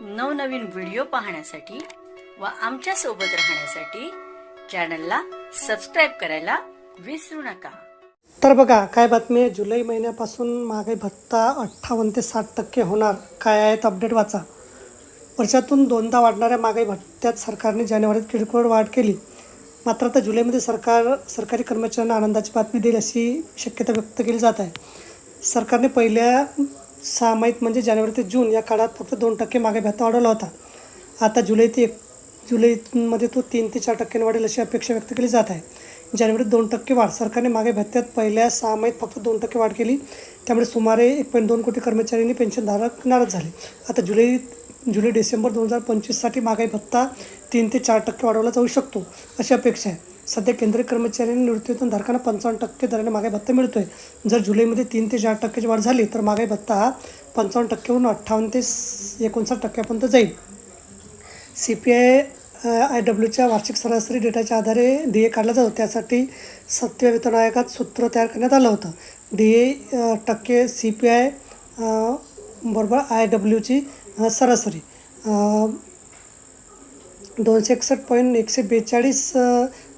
नवनवीन व्हिडिओ पाहण्यासाठी व आमच्यासोबत राहण्यासाठी चॅनलला सबस्क्राईब करायला विसरू नका. तर बघा काय बातमी आहे? जुलै महिन्यापासून महागाई भत्ता अठ्ठावन्न ते साठ टक्के होणार. काय आहेत अपडेट वाचा. वर्षातून दोनदा वाढणाऱ्या महागाई भत्त्यात सरकारने जानेवारीत किरकोळ वाढ केली. मात्र आता जुलैमध्ये सरकार सरकारी कर्मचाऱ्यांना आनंदाची बातमी देईल अशी शक्यता व्यक्त केली जात आहे. सरकारने पहिल्या सहामाहीत म्हणजे जानेवारी ते जून या काळात फक्त दोन टक्के मागे भत्ता वाढवला होता. आता जुलै ते एक जुलैमध्ये तो तीन ते चार टक्क्यांनी वाढेल अशी अपेक्षा व्यक्त केली जात आहे. जानेवारीत दोन टक्के वाढ. सरकारने मागे भत्त्यात पहिल्या सहामाहीत फक्त दोन टक्के वाढ केली. त्यामुळे सुमारे एक पॉईंट दोन कोटी कर्मचाऱ्यांनी पेन्शनधारक नाराज झाले. आता जुलै जुलै डिसेंबर दोन हजार पंचवीससाठी महागाई भत्ता तीन ते चार टक्के वाढवला जाऊ शकतो अशी अपेक्षा आहे. सध्या केंद्रीय कर्मचाऱ्यांनी निवृत्तीवेतन धारकांना पंचावन्न टक्के दराने महागाई भत्ता मिळतो आहे जर जुलैमध्ये तीन ते चार टक्क्याची वाढ झाली तर महागाई भत्ता हा पंचावन्न टक्क्याहून अठ्ठावन्न ते एकोणसाठ टक्क्यापर्यंत जाईल. सी पी आय आय डब्ल्यूच्या वार्षिक सरासरी डेटाच्या आधारे डी ए काढला जातो. त्यासाठी सत्य वेतन आयोगात सूत्र तयार करण्यात आलं होतं. डी ए टक्के सी पी आय बरोबर आय डब्ल्यूची सरासरी. दोनशे एकसष्ट पॉईंट एकशे बेचाळीस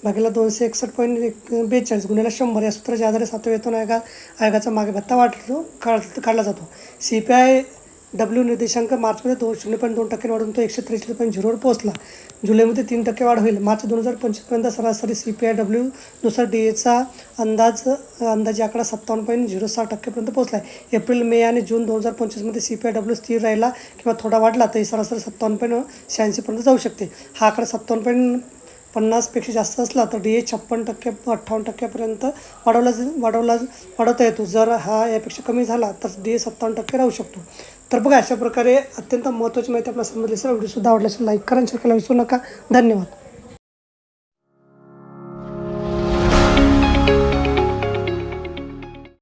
भागीला दोनशे एकसष्ट पॉईंट एक बेचाळीस गुन्ह्याला शंभर. या सूत्राच्या आधारे सातव्या वेतन आयोगा आयोगाचा मागे भत्ता वाटतो काढ काढला जातो. सी पी आय डब्ल्यू निर्देशांक मार्चमध्ये दोन शून्य पॉईंट दोन टक्के वाढून तो एकशे त्रेचाळीस पॉईंट झिरोवर पोहोचला. जुलैमध्ये तीन टक्के वाढ होईल. मार्च दोन हजार पंचवीसपर्यंत सरासरी सी पी आय डब्ल्यू नुसार डी एचा अंदाज अंदाजे आकडा सत्तावन्न पॉईंट झिरो सहा टक्केपर्यंत पोहोचला आहे. एप्रिल मे आणि जून दोन हजार पंचवीसमध्ये सी पी आय डब्ल्यू स्थिर राहिला किंवा थोडा वाढला तरी सरासरी सत्तावन्न पॉईंट शहाऐंशीपर्यंत जाऊ शकते. हा आकडा सत्तावन्न पॉईंट पन्नासपेक्षा जास्त असला तर डी ए छप्पन टक्के अठ्ठावन्न टक्क्यापर्यंत वाढवला वाढवला वाढवता येतो. जर हा यापेक्षा कमी झाला तर डी ए सत्तावन्न टक्के राहू शकतो. तर बघा अशा प्रकारे अत्यंत महत्त्वाची माहिती आपल्याला समजली असेल व्हिडिओसुद्धा आवडला लाईक करा शेअर करायला विसरू नका. धन्यवाद.